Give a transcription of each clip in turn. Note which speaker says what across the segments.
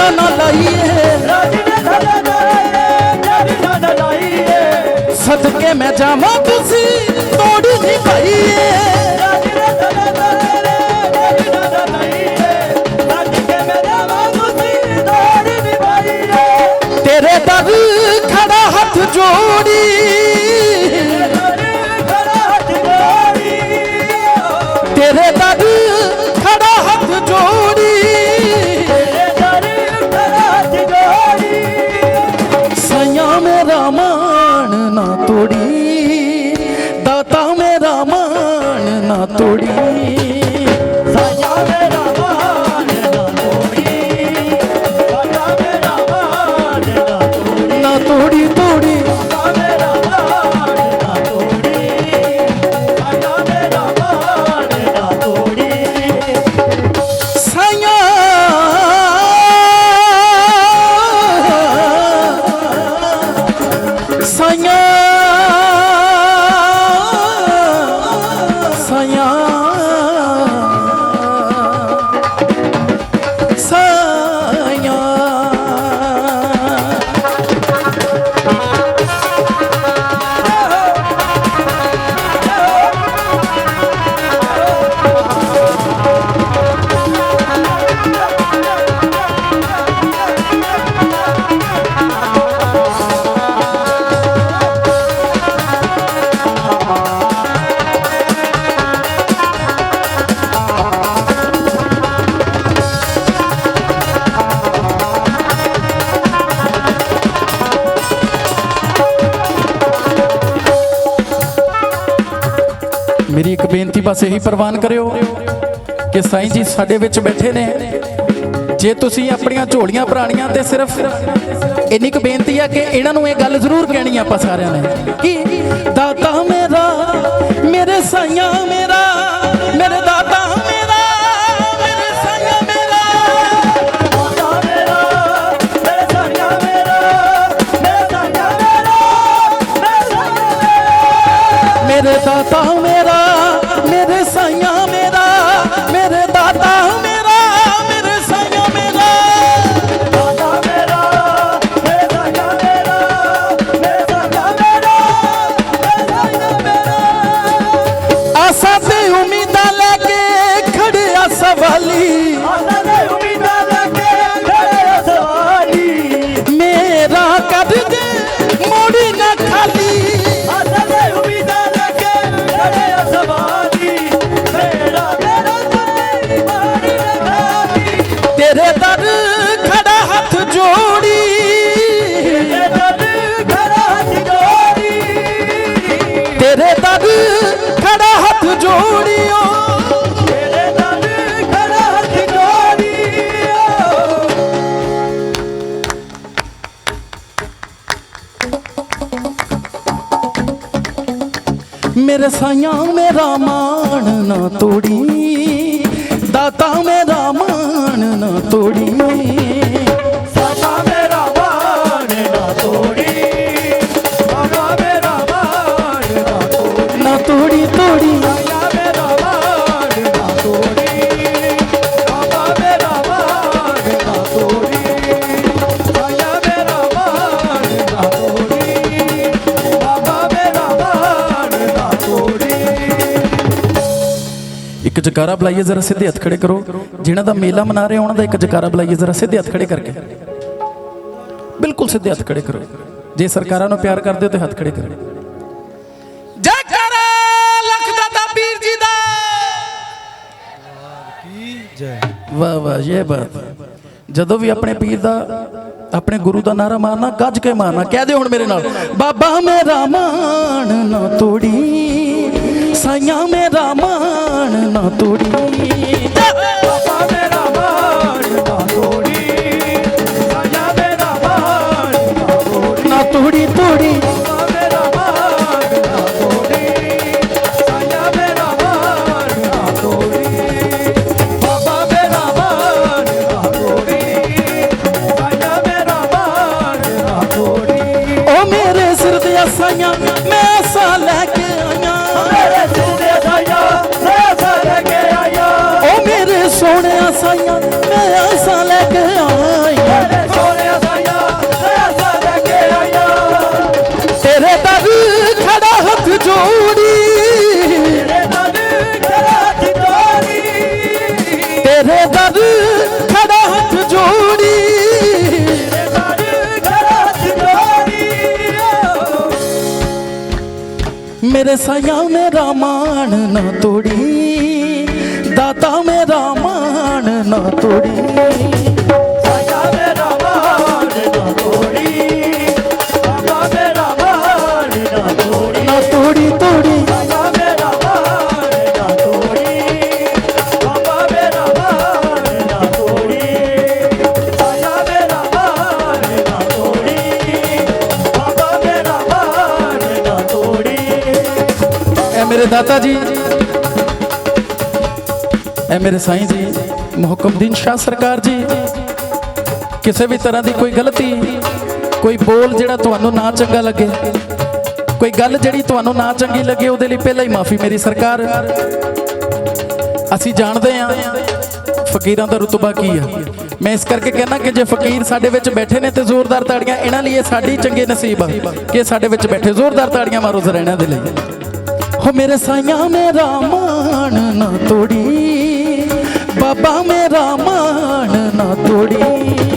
Speaker 1: ਚਰਨਾਂ ਨਾ ਲਾਈਏ। ਸਦਕੇ ਮੈਂ ਜਾਵਾਂ ਤੁਸੀਂ, ਤੋੜ ਨਹੀਂ ਪਾਈਏ। ਤੇਰੇ ਦਰ ਖੜਾ ਹੱਥ ਜੋੜੀ। ਮੇਰਾ ਮਾਣ ਨਾ ਤੋੜੀ ਦਾਤਾ ਮੇਰਾ ਮਾਣ ਨਾ ਤੋੜੀ। ਮੇਰੀ ਬਸ ਇਹੀ ਪ੍ਰਵਾਨ ਕਰਿਓ ਕਿ ਸਾਈਂ ਜੀ ਸਾਡੇ ਵਿੱਚ ਬੈਠੇ ਨੇ। ਜੇ ਤੁਸੀਂ ਆਪਣੀਆਂ ਝੋਲੀਆਂ ਭਰਾਣੀਆਂ ਤੇ ਸਿਰਫ ਇੰਨੀ ਕੁ ਬੇਨਤੀ ਆ ਕਿ ਇਹਨਾਂ ਨੂੰ ਇਹ ਗੱਲ ਜ਼ਰੂਰ ਕਹਿਣੀ ਆਪਾਂ ਸਾਰਿਆਂ ਨੇ ਕਿ ਦਾਤਾ ਮੇਰਾ, ਮੇਰੇ ਸਾਈਆਂ ਮੇਰਾ, ਮੇਰੇ ਦਾਤਾ ਮੇਰਾ, ਮੇਰੇ ਸਾਈਆਂ ਮੇਰਾ। ਮੇਰੇ ਦਾਤਾ ਮੇਰਾ, ਮੇਰੇ ਸਾਈਆਂ ਮੇਰਾ ਮਾਣ ਨਾ ਤੋੜੀ ਦਾਤਾ ਮੇਰਾ ਮਾਣ ਨਾ ਤੋੜੀ। ਇੱਕ ਜਕਾਰਾ ਬੁਲਾਈਏ ਜ਼ਰਾ ਸਿੱਧੇ ਹੱਥ ਖੜੇ ਕਰੋ। ਜਿਨ੍ਹਾਂ ਦਾ ਮੇਲਾ ਮਨਾ ਰਹੇ ਉਹਨਾਂ ਦਾ ਇੱਕ ਜਕਾਰਾ ਬੁਲਾਈਏ ਜ਼ਰਾ ਸਿੱਧੇ ਹੱਥ ਖੜੇ ਕਰਕੇ। ਬਿਲਕੁਲ ਸਿੱਧੇ ਹੱਥ ਖੜੇ ਕਰੋ। ਜੇ ਸਰਕਾਰਾਂ ਨੂੰ ਪਿਆਰ ਕਰਦੇ ਹੋ ਤੇ ਹੱਥ ਖੜੇ ਕਰੋ। ਜਕਾਰਾ ਲੱਖ ਦਾਤਾ ਪੀਰ ਜੀ ਦਾ।
Speaker 2: ਕੀ ਜੈ
Speaker 1: ਵਾਹ ਵਾਹ ਇਹ ਬਾਤ। ਜਦੋਂ ਵੀ ਆਪਣੇ ਪੀਰ ਦਾ ਆਪਣੇ ਗੁਰੂ ਦਾ ਨਾਰਾ ਮਾਰਨਾ ਗੱਜ ਕੇ ਮਾਰਨਾ ਕਹਿ ਦਿਓ ਹੁਣ ਮੇਰੇ ਨਾਲ ਬਾਬਾ ਮੇਰਾ ਮਾਣ ਨਾ ਤੋੜੀ। ਸਾਈਆਂ ਮੇਰਾ ਮਾਣ ਨਾ ਤੋੜੀ।
Speaker 3: ਬਾਬਾ ਮੇਰਾ ਮਾਣ ਨਾ ਤੋੜੀ। ਸਾਇਆ ਮੇਰਾ ਮਾਣ ਨਾ ਤੋੜੀ।
Speaker 1: ਨਾ ਤੋੜੀ। ਤੋੜੀ।
Speaker 3: ਬਾਬਾ ਮੇਰਾ ਮਾਣ
Speaker 1: ਲੈ ਕੇ ਸਾਈਆਂ ਮੈਂ ਆਸਾਂ ਲੈ ਕੇ ਆਈਆਂ।
Speaker 3: ਮੇਰੇ ਕੇ
Speaker 1: ਤੇਰੇ ਦਰ ਖੜਾ ਹੱਥ ਜੋੜੀ।
Speaker 3: ਤੇਰੇ
Speaker 1: ਦਰ ਖੜਾ ਹੱਥ ਜੋੜੀ। ਮੇਰੇ ਸਾਇਆ ਮੇਰਾ ਮਾਣ ਨਾ ਤੋੜੀ। ਦਾਤਾ ਮੇਰਾ ਨਾ ਤੋੜੀ।
Speaker 3: ਸਾਇਆ ਮੇਰਾ ਮਾਣ ਨਾ ਤੋੜੀ। ਬਾਬਾ ਮੇਰਾ ਮਾਣ ਨਾ ਤੋੜੀ।
Speaker 1: ਨਾ ਤੋੜੀ ਤੋੜੀ।
Speaker 3: ਸਾਇਆ ਮੇਰਾ ਮਾਣ ਨਾ ਤੋੜੀ। ਬਾਬਾ ਮੇਰਾ ਮਾਣ ਨਾ ਤੋੜੀ। ਸਾਇਆ ਮੇਰਾ ਮਾਣ ਨਾ ਤੋੜੀ। ਬਾਬਾ ਮੇਰਾ ਮਾਣ ਨਾ ਤੋੜੀ।
Speaker 1: ਐ ਮੇਰੇ ਦਾਤਾ ਜੀ। ਐ ਮੇਰੇ ਸਾਈਂ ਜੀ। ਮੁਹਕਮਦੀਨ ਸ਼ਾਹ ਸਰਕਾਰ ਜੀ। ਕਿਸੇ ਵੀ ਤਰ੍ਹਾਂ ਦੀ ਕੋਈ ਗਲਤੀ, ਕੋਈ ਬੋਲ ਜਿਹੜਾ ਤੁਹਾਨੂੰ ਨਾ ਚੰਗਾ ਲੱਗੇ, ਕੋਈ ਗੱਲ ਜਿਹੜੀ ਤੁਹਾਨੂੰ ਨਾ ਚੰਗੀ ਲੱਗੇ, ਉਹਦੇ ਲਈ ਪਹਿਲਾਂ ਹੀ ਮਾਫੀ ਮੇਰੀ ਸਰਕਾਰ। ਅਸੀਂ ਜਾਣਦੇ ਹਾਂ ਫਕੀਰਾਂ ਦਾ ਰੁਤਬਾ ਕੀ ਆ। ਮੈਂ ਇਸ ਕਰਕੇ ਕਹਿੰਦਾ ਕਿ ਜੇ ਫਕੀਰ ਸਾਡੇ ਵਿੱਚ ਬੈਠੇ ਨੇ ਤੇ ਜ਼ੋਰਦਾਰ ਤਾੜੀਆਂ, ਇਹਨਾਂ ਲਈ ਇਹ ਸਾਡੀ ਚੰਗੇ ਨਸੀਬ ਆ ਕਿ ਸਾਡੇ ਵਿੱਚ ਬੈਠੇ ਜ਼ੋਰਦਾਰ ਤਾੜੀਆਂ ਮਾਰੋ ਜ਼ਰਾ ਇਹਨਾਂ ਦੇ ਲਈ। ਹੋ ਮੇਰੇ ਸਾਈਆਂ, ਮੇਰਾ ਮਾਣ ਨਾ ਤੋੜੀ। ਬਾਬਾ ਮੇਰਾ ਮਾਣ ਨਾ ਤੋੜੀ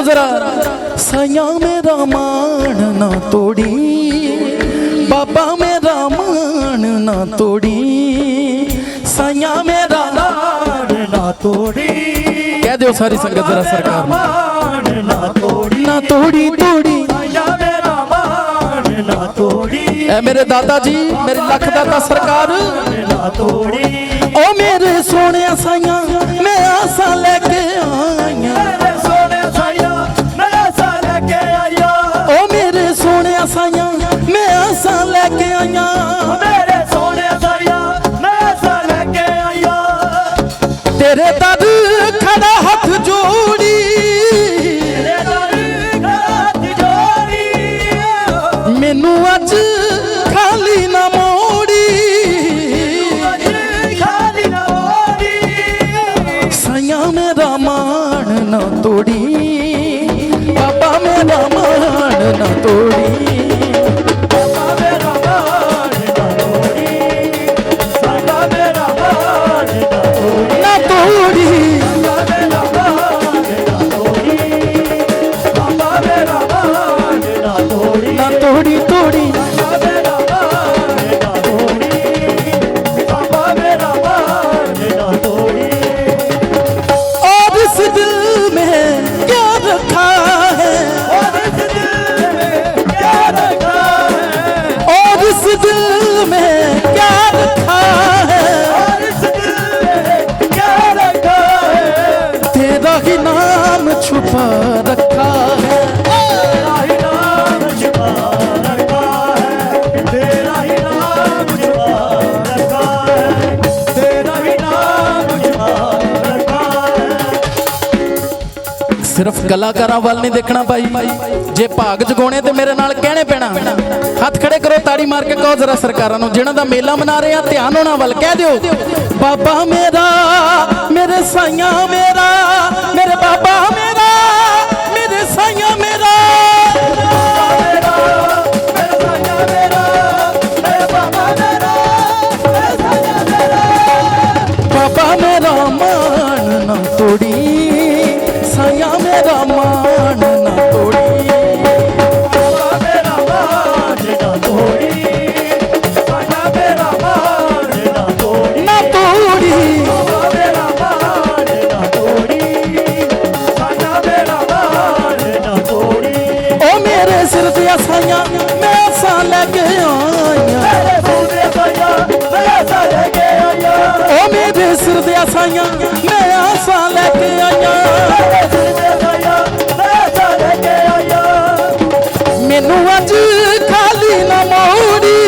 Speaker 1: ਦਿਓ ਜ਼ਰਾ ਸਾਈਆਂ ਮੇਰਾ ਮਾਣ ਨਾ ਤੋੜੀ ਬਾਬਾ ਮੇਰਾ ਮਾਣ ਨਾ ਤੋੜੀ ਸਾਈਆਂ ਮੇਰਾ
Speaker 3: ਮਾਣ ਨਾ ਤੋੜੀ।
Speaker 1: ਕਹਿ ਦਿਓ ਸਾਰੀ ਸੰਗਤ ਜ਼ਰਾ ਸਰਕਾਰ ਨੂੰ।
Speaker 3: ਨਾ ਤੋੜੀ
Speaker 1: ਨਾ ਤੋੜੀ। ਤੋੜੀ
Speaker 3: ਆਇਆ ਮੇਰਾ ਮਾਣ ਨਾ ਤੋੜੀ।
Speaker 1: ਐ ਮੇਰੇ ਦਾਦਾ ਜੀ ਮੇਰੇ ਲੱਖ ਦਾਤਾ ਸਰਕਾਰ।
Speaker 3: ਨਾ ਤੋੜੀ।
Speaker 1: ਓ ਮੇਰੇ ਸੋਹਣਿਆ ਸਾਈਆਂ ਲੈ ਕੇ ਆਇਆ
Speaker 3: ਮੇਰੇ ਸੋਹਣਿਆ ਸਾਇਆ ਮੈਂ ਸਾ ਲੈ ਕੇ ਆਇਆ
Speaker 1: ਤੇਰੇ ਦਰ ਖੜਾ ਹੱਥ ਜੋੜੀ। ਤੇਰੇ ਦਰ ਹੱਥ
Speaker 3: ਜੋੜੀ।
Speaker 1: ਮੈਨੂੰ ਅੱਜ ਖਾਲੀ ਨਾ ਮੋੜੀ।
Speaker 3: ਮੈਨੂੰ ਅੱਜ ਖਾਲੀ ਨਾ ਮੋੜੀ।
Speaker 1: ਸਾਇਆ ਮੇਰਾ ਮਾਣ ਨਾ ਤੋੜੀ। ਬਾਬਾ ਮੇਰਾ ਮਾਣ ਨਾ ਤੋੜੀ। ਸਿਰਫ ਕਲਾਕਾਰਾਂ ਵੱਲ ਨਹੀਂ ਦੇਖਣਾ ਭਾਈ। ਜੇ ਭਾਗ ਜਗਾਉਣੇ ਤੇ ਮੇਰੇ ਨਾਲ ਕਹਿਣੇ ਪੈਣਾ। ਹੱਥ ਖੜੇ ਕਰੋ, ਤਾੜੀ ਮਾਰ ਕੇ ਕਹੋ ਜ਼ਰਾ ਸਰਕਾਰਾਂ ਨੂੰ, ਜਿਨ੍ਹਾਂ ਦਾ ਮੇਲਾ ਮਨਾ ਰਹੇ ਆ ਧਿਆਨ ਉਹਨਾਂ ਵੱਲ ਕਹਿ ਦਿਓ। ਬਾਬਾ ਮੇਰਾ, ਮੇਰੇ ਸਾਈਆਂ ਮੇਰਾ, ਮੇਰੇ ਬਾਬਾ ਮੇਰਾ, ਮੇਰੇ ਸਾਈਆਂ ਮੇਰਾ। ਸਿਰ ਤੇ ਸਾਈਆਂ ਮੈਂ ਸਾਂ ਲੈ ਕੇ ਆਈਆਂ।
Speaker 3: ਮੇਰੇ ਸੋਨੇ ਸਾਇਆ ਮੈਂ ਸਾਰੇ ਕੇ ਆਇਆ
Speaker 1: ਉਹ ਮੇਰੇ ਸਿਰ ਤੇ ਸਾਈਆਂ ਮੈਂ ਆਸਾਂ ਲੈ ਕੇ ਆਈਆਂ।
Speaker 3: ਮੇਰੇ ਸਿਰ ਤੇ ਸਾਇਆ ਮੈਂ ਸਾਰੇ ਕੇ ਆਇਆ
Speaker 1: ਮੈਨੂੰ ਅੱਜ ਖਾਲੀ ਨਾ ਮੋੜੀ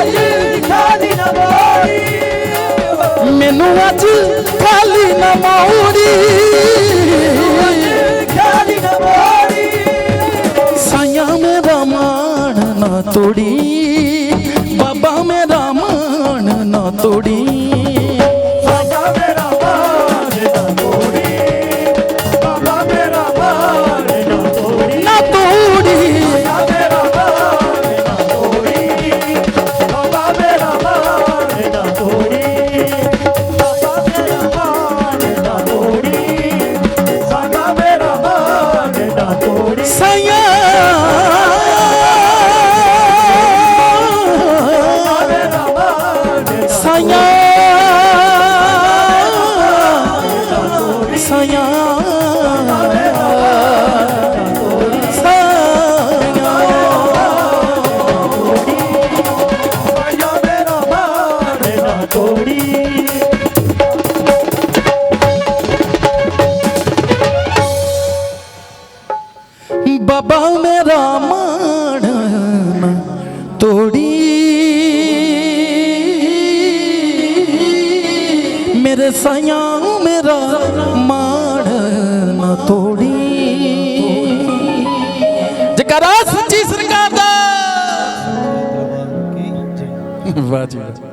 Speaker 3: ਅੱਜ ਖਾਲੀ ਨਾ ਮੋੜੀ।
Speaker 1: ਮੈਨੂੰ ਅੱਜ ਖਾਲੀ ਨਾ ਮੋੜੀ।
Speaker 3: ਨਾ
Speaker 1: ਜਕਰਾ